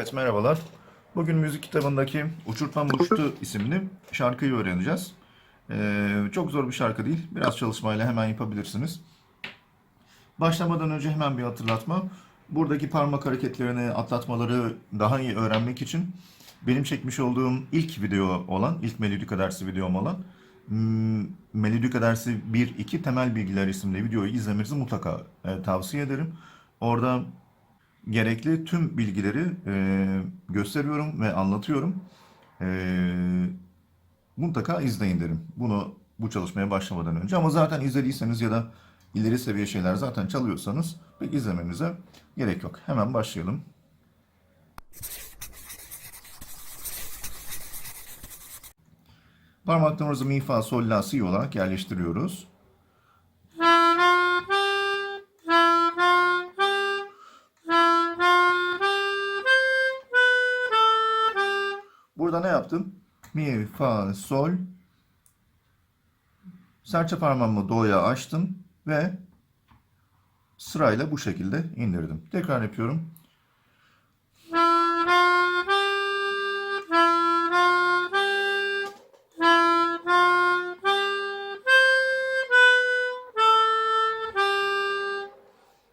Evet merhabalar. Bugün müzik kitabındaki Uçurtmam Uçtu isimli şarkıyı öğreneceğiz. Ee, çok zor bir şarkı değil. Biraz çalışmayla hemen yapabilirsiniz. Başlamadan önce hemen bir hatırlatma. Buradaki parmak hareketlerini, atlatmaları daha iyi öğrenmek için benim çekmiş olduğum ilk video olan, ilk Melodika dersi videom olan hmm, Melodika dersi 1-2 temel bilgiler isimli videoyu izlemenizi mutlaka e, tavsiye ederim. Orada gerekli tüm bilgileri e, gösteriyorum ve anlatıyorum. E, mutlaka izleyin derim. Bunu bu çalışmaya başlamadan önce. Ama zaten izlediyseniz ya da ileri seviye şeyler zaten çalıyorsanız pek izlemenize gerek yok. Hemen başlayalım. Parmaklarımızı mi, fa, sol, la, si olarak yerleştiriyoruz. Ne yaptım? Mi, fa, sol. Serçe parmağımı do'ya açtım ve sırayla bu şekilde indirdim. Tekrar yapıyorum.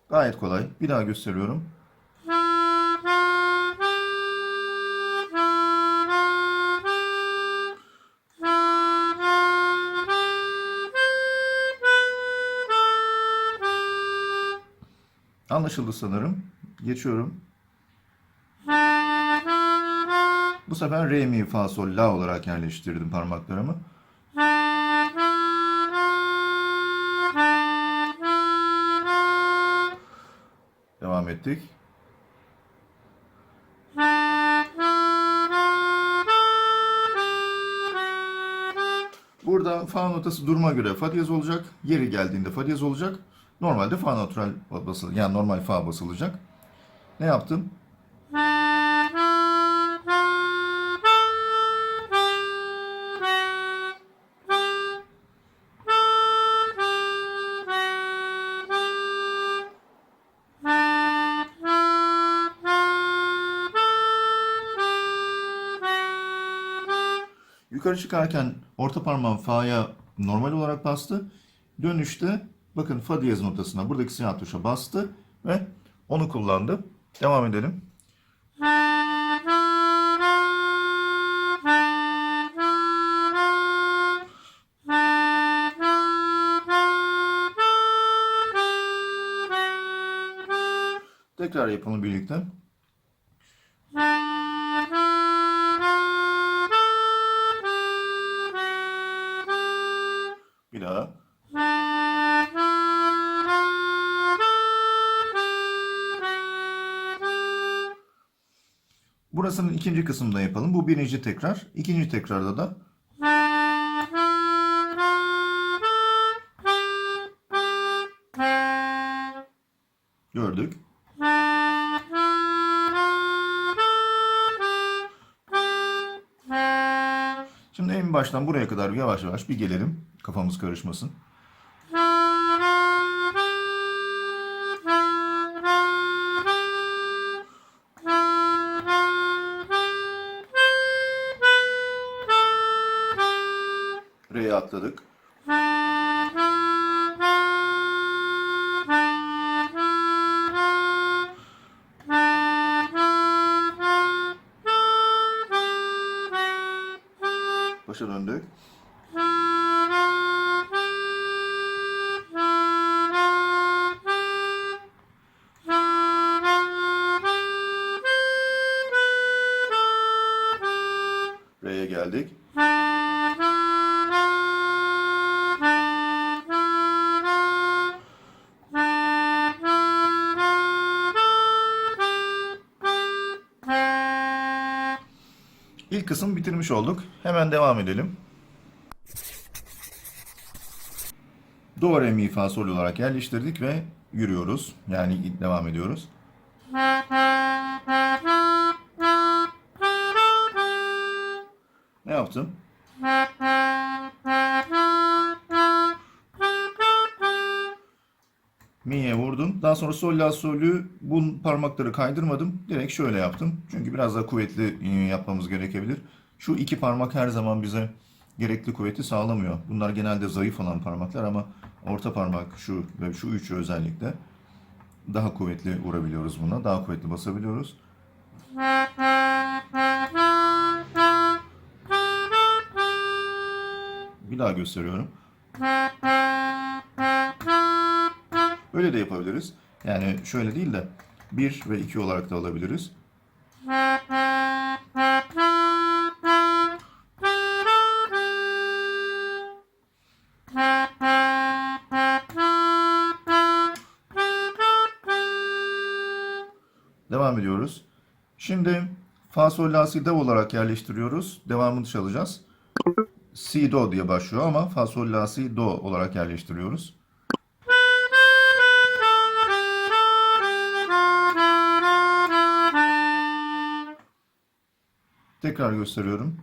Gayet kolay. Bir daha gösteriyorum. Anlaşıldı sanırım. Geçiyorum. Bu sefer re, mi, fa, sol, la olarak yerleştirdim parmaklarımı. Devam ettik. Burada fa notası duruma göre fa diyez olacak. Yeri geldiğinde fa diyez olacak. Normalde fa natural basıl yani normal fa basılacak. Ne yaptım? Yukarı çıkarken orta parmağım fa'ya normal olarak bastı. Dönüşte bakın fa diyez notasına buradaki siyah tuşa bastı ve onu kullandı. Devam edelim. Tekrar yapalım birlikte. Bir daha. Burasının ikinci kısmında yapalım. Bu birinci tekrar. İkinci tekrarda da gördük. Şimdi en baştan buraya kadar yavaş yavaş bir gelelim. Kafamız karışmasın. Başa İlk kısım bitirmiş olduk. Hemen devam edelim. Do, re, mi, fa, sol olarak yerleştirdik ve yürüyoruz. Yani devam ediyoruz. Ne yaptım? Mi'ye vurdum. Daha sonra sol la solü bu parmakları kaydırmadım. Direkt şöyle yaptım. Çünkü biraz daha kuvvetli e, yapmamız gerekebilir. Şu iki parmak her zaman bize gerekli kuvveti sağlamıyor. Bunlar genelde zayıf olan parmaklar ama orta parmak şu ve şu üçü özellikle daha kuvvetli vurabiliyoruz buna. Daha kuvvetli basabiliyoruz. Bir daha gösteriyorum. Öyle de yapabiliriz. Yani şöyle değil de 1 ve 2 olarak da alabiliriz. Devam ediyoruz. Şimdi fa sol la si do olarak yerleştiriyoruz. Devamını çalacağız. Si do diye başlıyor ama fa sol la si do olarak yerleştiriyoruz. Tekrar gösteriyorum.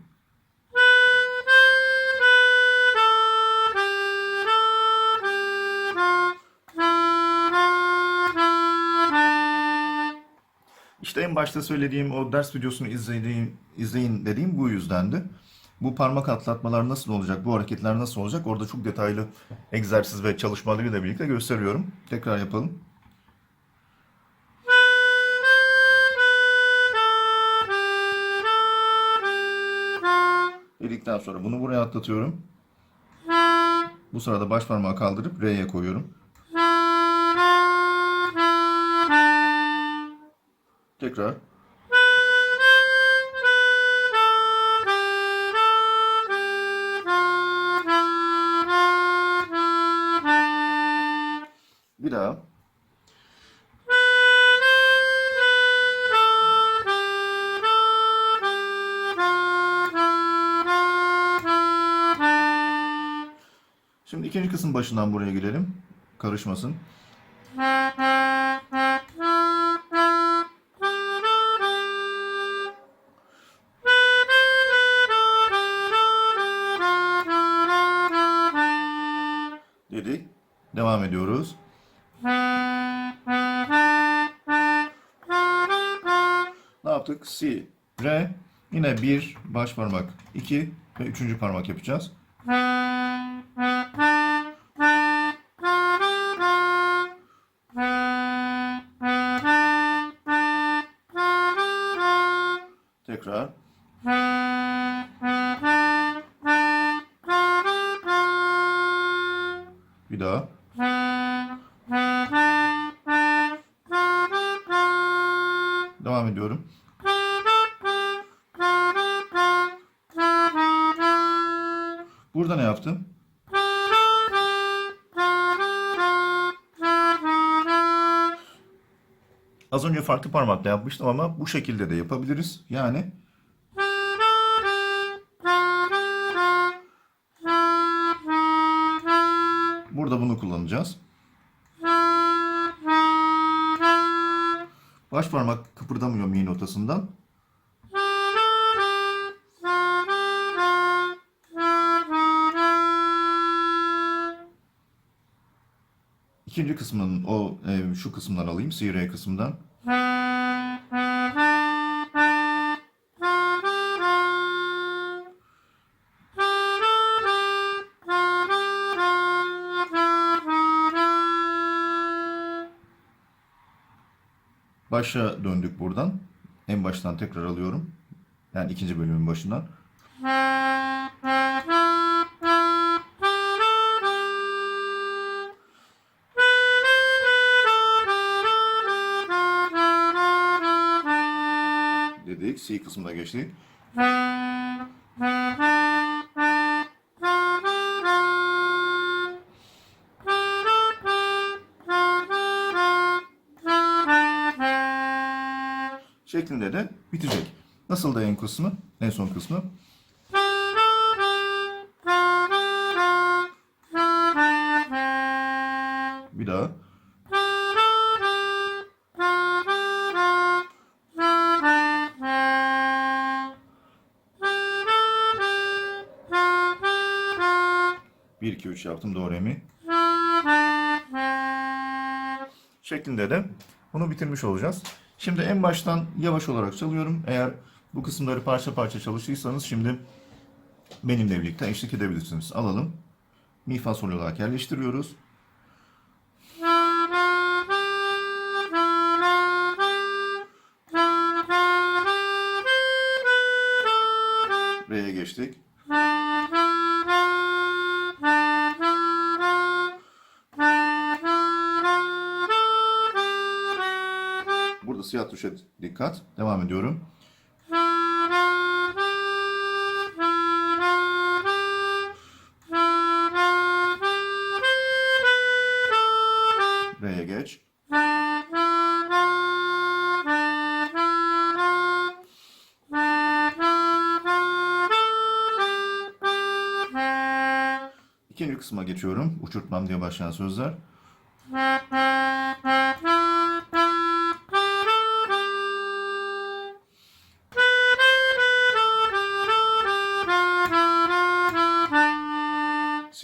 İşte en başta söylediğim o ders videosunu izleyin, izleyin dediğim bu yüzdendi. Bu parmak atlatmalar nasıl olacak, bu hareketler nasıl olacak orada çok detaylı egzersiz ve çalışmalarıyla birlikte gösteriyorum. Tekrar yapalım. Dedikten sonra bunu buraya atlatıyorum. Bu sırada baş parmağı kaldırıp R'ye koyuyorum. Tekrar. İkinci kısım başından buraya girelim. Karışmasın. Dedik. Devam ediyoruz. Ne yaptık? Si, re, yine bir baş parmak, iki ve üçüncü parmak yapacağız. Tekrar. Bir daha. Az önce farklı parmakla yapmıştım ama bu şekilde de yapabiliriz. Yani burada bunu kullanacağız. Baş parmak kıpırdamıyor mi notasından. ikinci kısmının o e, şu kısımdan alayım sire kısmından. Başa döndük buradan. En baştan tekrar alıyorum. Yani ikinci bölümün başından. C kısmına geçtik. şeklinde de bitecek. Nasıl da en kısmı? En son kısmı. Bir daha. Bir, iki, üç yaptım. Do, re, mi. Şeklinde de bunu bitirmiş olacağız. Şimdi en baştan yavaş olarak çalıyorum. Eğer bu kısımları parça parça çalıştıysanız şimdi benimle birlikte eşlik edebilirsiniz. Alalım. Mi fa sol olarak yerleştiriyoruz. Re'ye geçtik. Siyah tuşa dikkat. Devam ediyorum. Re'ye geç. İkinci kısma geçiyorum. Uçurtmam diye başlayan sözler.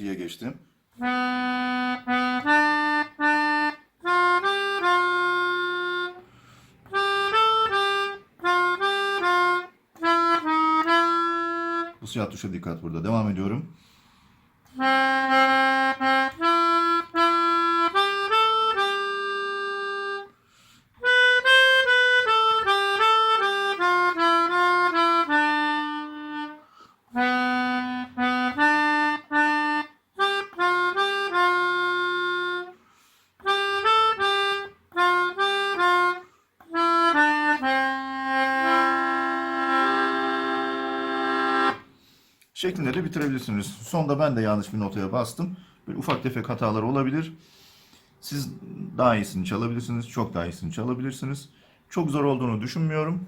C'ye geçtim. Bu siyah tuşa dikkat burada. Devam ediyorum. Şeklinde de bitirebilirsiniz. Sonda ben de yanlış bir notaya bastım. Böyle ufak tefek hatalar olabilir. Siz daha iyisini çalabilirsiniz. Çok daha iyisini çalabilirsiniz. Çok zor olduğunu düşünmüyorum.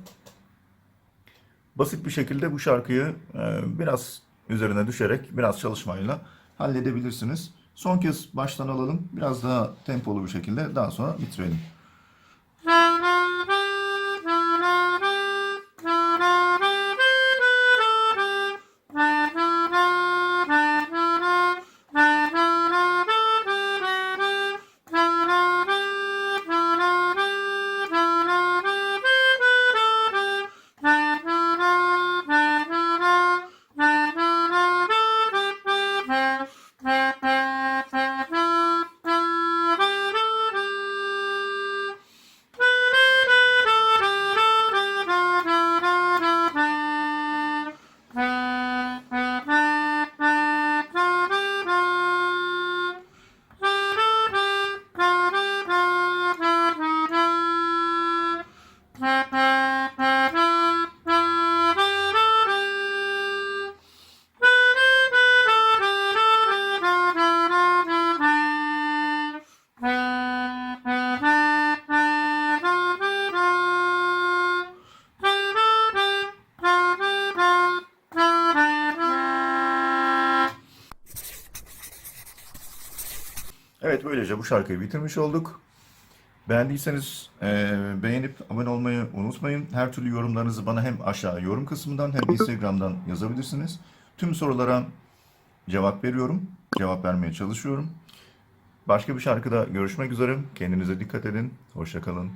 Basit bir şekilde bu şarkıyı e, biraz üzerine düşerek, biraz çalışmayla halledebilirsiniz. Son kez baştan alalım. Biraz daha tempolu bir şekilde daha sonra bitirelim. Evet böylece bu şarkıyı bitirmiş olduk. Beğendiyseniz eee, beğenip abone olmayı unutmayın. Her türlü yorumlarınızı bana hem aşağı yorum kısmından hem Instagram'dan yazabilirsiniz. Tüm sorulara cevap veriyorum. Cevap vermeye çalışıyorum. Başka bir şarkıda görüşmek üzere. Kendinize dikkat edin. Hoşçakalın.